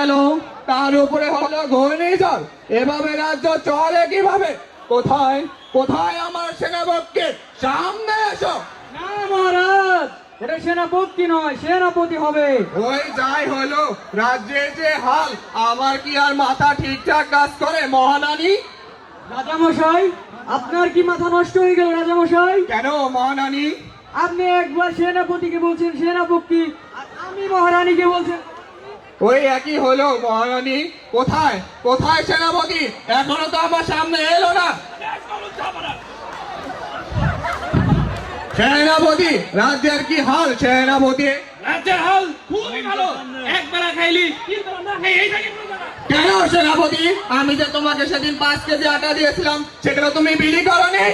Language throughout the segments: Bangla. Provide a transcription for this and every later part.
গেল। তার উপরে হলো ঘূর্ণিঝড়। এভাবে রাজ্য চলে কীভাবে? কোথায়? কোথায় আমার সেনাপক্ষে? সামনে এসো। না মহারাজ এটা সেনাপতি নয় সেনাপতি হবে। ওই যাই হলো রাজ্যের যে হাল আমার কি আর মাথা ঠিকঠাক কাজ করে মহানানী? রাজামশাই আপনার কি মাথা নষ্ট হয়ে গেল রাজামশাই? কেন মহানানী? আপনি একবার সেনাপতিকে বলছেন সেনাপতি আর আমি মহারানীকে বলছেন ওই একই হলো মহারানী। কোথায়? কোথায় সেনাপতি? এখনও তো আমার সামনে এলো না। সেনাপতি রাজ্যের কি হাল সেনাপতি? রাজ্যের হাল খুবই ভালো। খাইলি কেন সেনাপতি? আমি যে তোমাকে সেদিন পাঁচ কেজি আটা দিয়েছিলাম সেটা তুমি বিলি করনি।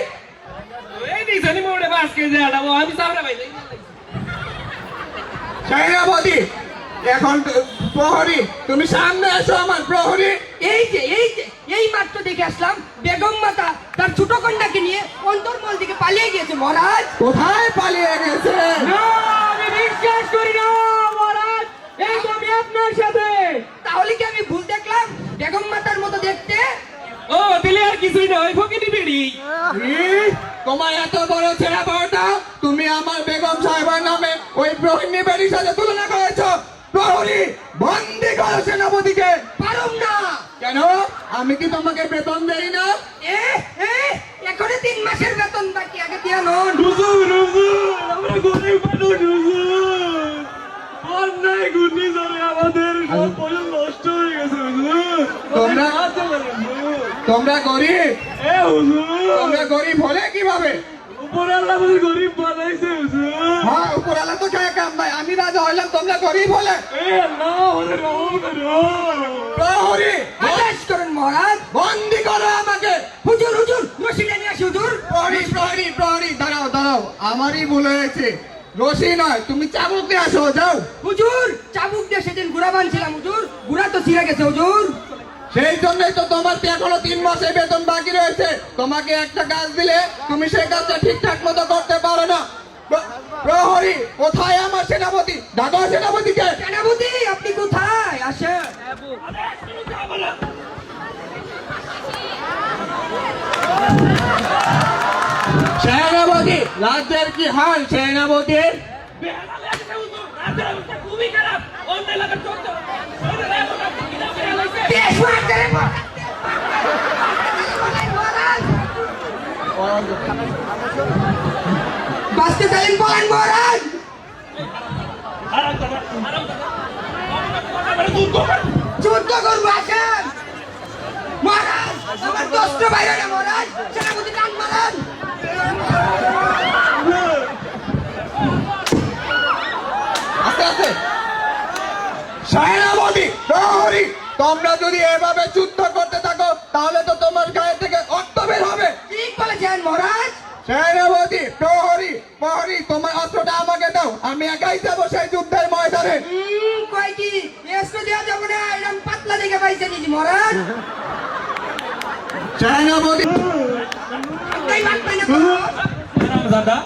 এই দিছনি মোড়ে বাস কে যে আটাবো আমি সামনে ভাই সেনাপতি এখন তো- প্রহরী তুমি সামনে এসো আমার প্রহরী। এই যে এই যে এই মাত্র দেখে আসলাম বেগম মাতা তার ছোট কন্যাকে নিয়ে অন্তর্মল দিকে পালিয়ে গিয়েছে মহারাজ। কোথায় পালিয়ে গেছে? না আমি বিশ্বাস করি না মহারাজ এই তো আমি আপনার সাথে। তাহলে কি আমি ভুল দেখলাম? বেগম মাতার মতো দেখতে? ও দিলে আর কিছুই না ওই ফকিনি বেড়ি। তোমার এত বড় ছেড়া বড়টা তুমি আমার বেগম সাহেবের নামে ওই প্রহরী বেরির সাথে তুলনা করেছ। প্রহরী বন্দি করো সেনাপতিকে। পারুম না। কেন? আমি কি তোমাকে বেতন দেই না? এ এ এখনও তিন মাসের বেতন বাকি আগে দিয়া নন। হুজুর হুজুর আমরা গরিব মানুষ হুজুর। অন্যায় ঘূর্ণি ধরে আমাদের সব পয়সা নষ্ট হয়ে গেছে হুজুর। তোমরা তোমরা গরিব? এ হুজুর। তোমরা গরিব হলে কীভাবে? উপরে আল্লাহ আমাদের গরিব বানাইছে হুজুর হ্যাঁ উপরালা তো খেয়ে কাম ভাই আমি রাজা হইলাম তোমরা গরিব হলে। এ আল্লাহ আমাদের রহম করো প্রহরী আদেশ করুন মহারাজ। বন্দি করো আমাকে। হুজুর হুজুর রশিটা নিয়ে আসি হুজুর। প্রহরী প্রহরী প্রহরী দাঁড়াও দাঁড়াও। আমারই ভুল হয়েছে। রশি নয় তুমি চাবুক দিয়ে আসো যাও। হুজুর চাবুক দিয়ে সেদিন গুড়া বানছিলাম হুজুর। গুড়া তো ছিঁড়ে গেছে হুজুর। সেই জন্যই তো তোমার তো এখনও তিন মাসের বেতন বাকি রয়েছে। তোমাকে একটা কাজ দিলে তুমি সেই কাজটা ঠিকঠাক মতো করতে পারো না। প্র- প্রহরী কোথায় আমার সেনাপতি? ঢাকা সেনাপতিকে। সেনাপতি আপনি কোথায়? আসেন। সেনাপতি রাজ্যের কি হাল সেনাপতির? খুবই খারাপ। অন্য এলাকার বাঁচতে চাইলেন বলেন মহারাজ যুদ্ধ করব আসেন তোমরা যদি এভাবে যুদ্ধ করতে থাকো তাহলে তো তোমার গায়ে থেকে অর্থ বের হবে ঠিক বলেছেন মহারাজ সেনাপতি প্রহরী প্রহরী তোমার অস্ত্রটা আমাকে দাও। আমি একাই যাব সেই যুদ্ধের ময়দানে। কয় কি? এসে দেওয়া যাবে না এরকম পাতলা দেখে পাইছে নিজি মহারাজ। সেনাপতি দাদা